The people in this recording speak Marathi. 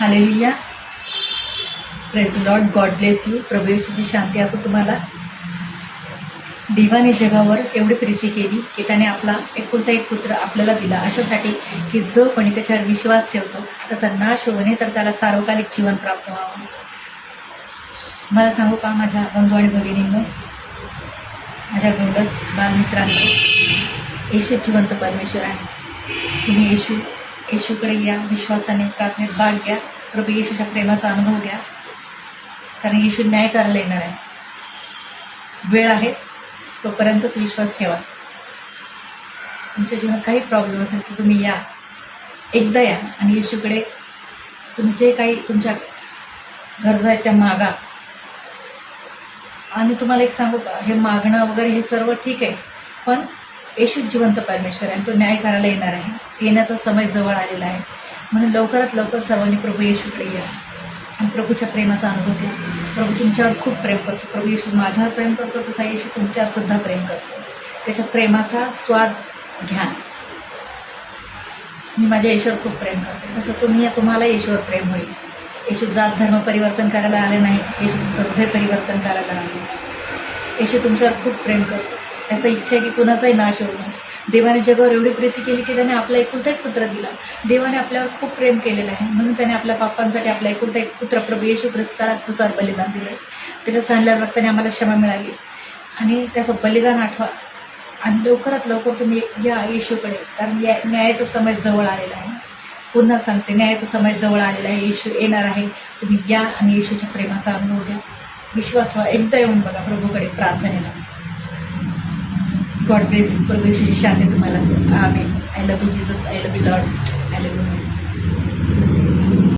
Hallelujah. Praise lord god bless you प्रभू शांती असो तुम्हाला. देवाने जगावर एवढी प्रीती केली की त्याने आपला एकुलता एक पुत्र आपल्याला दिला. अशासाठी की जो कोणी त्याच्यावर विश्वास ठेवतो त्याचा नाश होऊ नये तर त्याला सार्वकालिक जीवन प्राप्त व्हावं. मला सांगू का माझ्या बंधू आणि भगिनींनो? माझ्या गोंडस बालमित्रांनो येशू जिवंत परमेश्वर आहे. तुम्ही येशू येशूकडे या विश्वासाने प्रार्थनेत भाग घ्या. प्रभू येशूच्या प्रेमाचा अनुभव घ्या कारण येशू न्याय करायला येणार आहे. वेळ आहे. तोपर्यंतच विश्वास ठेवा. तुमच्या जीवनात काही प्रॉब्लेम असेल तर तुम्ही या. एकदा या आणि येशूकडे तुमचे काही तुमच्या गरजा आहेत त्या मागा. आणि तुम्हाला एक सांगू का? हे मागणं वगैरे हे सर्व ठीक आहे. पण येशूच जिवंत परमेश्वर आहे आणि तो न्याय करायला येणार आहे. येण्याचा समय जवळ आलेला आहे. म्हणून लवकरात लवकर सर्वांनी प्रभू येशूकडे या. आणि प्रभूच्या प्रेमाचा अनुभव घ्या. प्रभू तुमच्यावर खूप प्रेम करतो. प्रभू येशू माझ्यावर प्रेम करतो तसा येशू तुमच्यावर सुद्धा प्रेम करतो. त्याच्या प्रेमाचा स्वाद घ्या. मी माझ्या येशूवर खूप प्रेम करते. तसं तुम्ही तुम्हाला येशूवर प्रेम होईल. येशू जात धर्म परिवर्तन करायला आले नाही येशू तुमचं हृदय परिवर्तन करायला आले येशू तुमच्यावर खूप प्रेम करतो. त्याचा इच्छा आहे की कुणाचाही नाश होऊ नये. देवाने जगावर एवढी प्रीती केली की त्याने आपला एकुलता एक पुत्र दिला. देवाने आपल्यावर खूप प्रेम केलेलं आहे. म्हणून त्याने आपल्या पापांसाठी आपला एकुलता एक पुत्र प्रभू येशू ख्रिस्तानुसार बलिदान दिलं त्याच्या सांडल्या रक्ताने आम्हाला क्षमा मिळाली. आणि त्याचं बलिदान आठवा. आणि लवकरात लवकर तुम्ही या येशूकडे कारण या न्यायाचा समय जवळ आलेला आहे. पुन्हा सांगते न्यायाचा समय जवळ आलेला आहे. येशू येणार आहे. तुम्ही या आणि येशूच्या प्रेमाचा अनुभव घ्या. विश्वास ठेवा. एकदा येऊन बघा प्रभूकडे प्रार्थनेला. गॉड ब्लेस प्रभू येशूची शांती तुम्हाला I love you Jesus I love you lord I love you